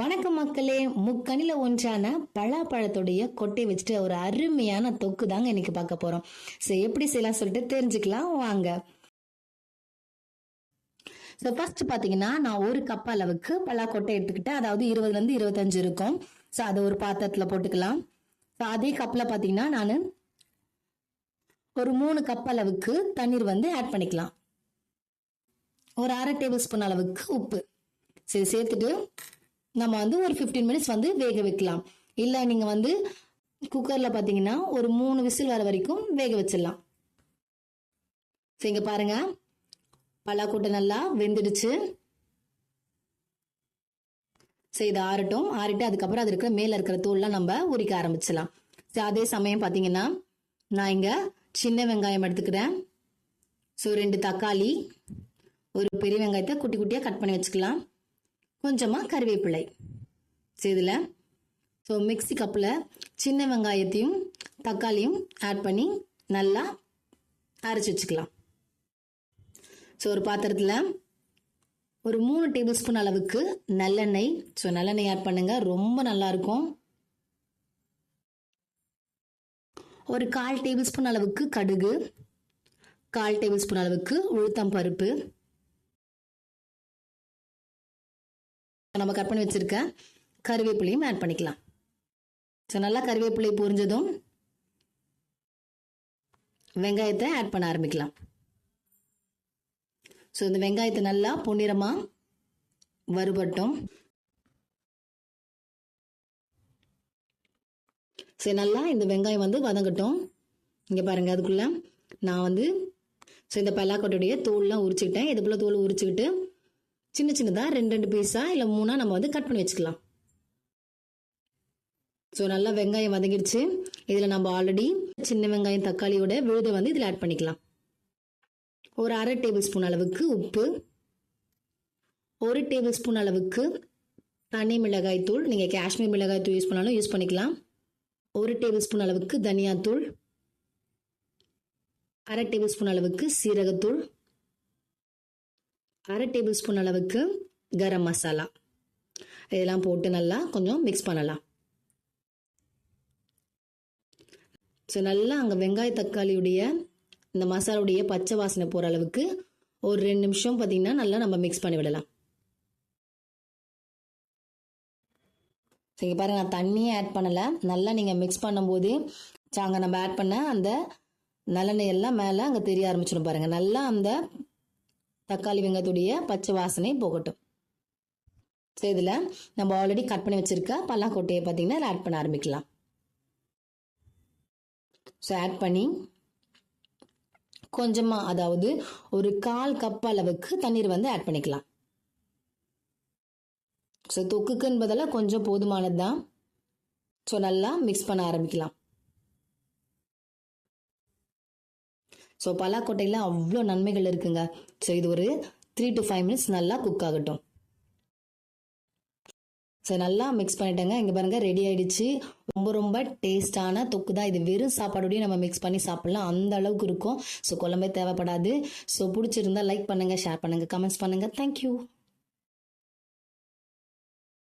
வணக்கம் மக்களே. முக்கணில ஒன்றான பலாப்பழத்துடைய கொட்டை வச்சுட்டு ஒரு அருமையான தொக்கு தாங்க இன்னைக்கு பார்க்க போறோம். சோ எப்படி செய்யலாம் சொல்லிட்டு தெரிஞ்சுக்கலாம். வாங்க. ஸோ ஃபர்ஸ்ட் பார்த்தீங்கன்னா நான் ஒரு கப் அளவுக்கு பலாக்கொட்டை எடுத்துக்கிட்டேன். அதாவது இருபதுலேருந்து இருபத்தஞ்சு இருக்கும். ஸோ அதை ஒரு பாத்திரத்தில் போட்டுக்கலாம். ஸோ அதே கப்பில் பார்த்தீங்கன்னா நான் ஒரு மூணு கப் அளவுக்கு தண்ணீர் வந்து ஆட் பண்ணிக்கலாம். ஒரு அரை டேபிள் ஸ்பூன் அளவுக்கு உப்பு. சரி சேர்த்துட்டு நம்ம வந்து ஒரு ஃபிஃப்டீன் மினிட்ஸ் வந்து வேக வைக்கலாம். இல்லை நீங்கள் வந்து குக்கரில் பார்த்தீங்கன்னா ஒரு மூணு விசில் வர வரைக்கும் வேக வச்சிடலாம். ஸோ இங்கே பாருங்க. பலாக்கூட்டை நல்லா வெந்துடுச்சு. சரி இது ஆறட்டும். ஆறிட்டு அதுக்கப்புறம் அது இருக்கிற மேலே இருக்கிற தூள்லாம் நம்ம உரிக்க ஆரம்பிச்சிடலாம். ஸோ அதே சமயம் பார்த்தீங்கன்னா நான் இங்கே சின்ன வெங்காயம் எடுத்துக்கிறேன். ஸோ ரெண்டு தக்காளி ஒரு பெரிய வெங்காயத்தை குட்டி குட்டியாக கட் பண்ணி வச்சுக்கலாம். கொஞ்சமாக கருவேப்பிலை சரி இதில் ஸோ மிக்ஸி கப்பில் சின்ன வெங்காயத்தையும் தக்காளியும் ஆட் பண்ணி நல்லா அரைச்சி வச்சுக்கலாம். ஸோ ஒரு பாத்திரத்தில் ஒரு மூணு டேபிள் ஸ்பூன் அளவுக்கு நல்லெண்ணெய். ஸோ நல்லெண்ணெய் ஆட் பண்ணுங்கள் ரொம்ப நல்லா இருக்கும். ஒரு கால் டேபிள் ஸ்பூன் அளவுக்கு கடுகு கால் டேபிள் ஸ்பூன் அளவுக்கு உளுத்தம் பருப்பு நம்ம கட் பண்ணி வச்சுருக்க கருவேப்பிலையும் ஆட் பண்ணிக்கலாம். ஸோ நல்லா கருவேப்பிலை பொரிஞ்சதும் வெங்காயத்தை ஆட் பண்ண ஆரம்பிக்கலாம். ஸோ இந்த வெங்காயத்தை நல்லா பொன்னிறமாக வறுபட்டும். சரி நல்லா இந்த வெங்காயம் வந்து வதங்கட்டும். இங்கே பாருங்கள் அதுக்குள்ளே நான் வந்து ஸோ இந்த பல்லாக்கொட்டையுடைய தோல்லாம் உரிச்சுக்கிட்டேன். இது போல் தோல் உரிச்சுக்கிட்டு சின்ன சின்னதாக ரெண்டு ரெண்டு பீஸாக இல்லை மூணாக நம்ம வந்து கட் பண்ணி வச்சுக்கலாம். ஸோ நல்லா வெங்காயம் வதங்கிடுச்சு இதில் நம்ம ஆல்ரெடி சின்ன வெங்காயம் தக்காளியோட விழுதை வந்து இதில் ஆட் பண்ணிக்கலாம். ஒரு அரை டேபிள் ஸ்பூன் அளவுக்கு உப்பு. ஒரு டேபிள் ஸ்பூன் அளவுக்கு தனி மிளகாய் தூள். நீங்கள் காஷ்மீர் மிளகாய் தூள் யூஸ் பண்ணாலும் யூஸ் பண்ணிக்கலாம். ஒரு டேபிள் ஸ்பூன் அளவுக்கு தனியாத்தூள் அரை டேபிள் ஸ்பூன் அளவுக்கு சீரகத்தூள். அரை டேபிள் ஸ்பூன் அளவுக்கு கரம் மசாலா. இதெல்லாம் போட்டு நல்லா கொஞ்சம் மிக்ஸ் பண்ணலாம். ஸோ நல்லா அங்கே வெங்காய தக்காளியுடைய இந்த மசாலாவுடைய பச்சை வாசனை போகிற அளவுக்கு ஒரு ரெண்டு நிமிஷம் பார்த்தீங்கன்னா நல்லா நம்ம மிக்ஸ் பண்ணி விடலாம். இங்கே பாருங்க நான் தண்ணியே ஆட் பண்ணலை. நல்லா நீங்கள் மிக்ஸ் பண்ணும்போது அங்கே நம்ம ஆட் பண்ண அந்த நல்லெண்ணெய் எல்லாம் மேலே அங்கே தெரிய ஆரம்பிச்சிடும் பாருங்கள் நல்லா அந்த தக்காளி வெங்காயத்துடைய பச்சை வாசனை போகட்டும். ஸோ இதில் நம்ம ஆல்ரெடி கட் பண்ணி வச்சுருக்க பல்லாக்கொட்டையை பார்த்தீங்கன்னா ஆட் பண்ண ஆரம்பிக்கலாம். ஸோ ஆட் பண்ணி கொஞ்சமாக அதாவது ஒரு கால் கப் அளவுக்கு தண்ணீர் வந்து ஆட் பண்ணிக்கலாம். ஸோ தொக்குக்கு என்பதெல்லாம் கொஞ்சம் போதுமானது தான் ஸோ நல்லா மிக்ஸ் பண்ண ஆரம்பிக்கலாம். ஸோ பலாக்கொட்டையில் அவ்வளோ நன்மைகள் இருக்குங்க. ஸோ இது ஒரு த்ரீ டு ஃபைவ் மினிட்ஸ் நல்லா குக் ஆகட்டும். ஸோ நல்லா மிக்ஸ் பண்ணிட்டேங்க. இங்கே பாருங்கள் ரெடி ஆகிடுச்சு ரொம்ப ரொம்ப டேஸ்டான தொக்கு தான். இது வெறும் சாப்பாடோடய நம்ம மிக்ஸ் பண்ணி சாப்பிட்லாம். அந்த அளவுக்கு இருக்கும். ஸோ குழம்பே தேவைப்படாது. ஸோ பிடிச்சிருந்தா லைக் பண்ணுங்கள் ஷேர் பண்ணுங்கள் கமெண்ட்ஸ் பண்ணுங்கள் தேங்க்யூ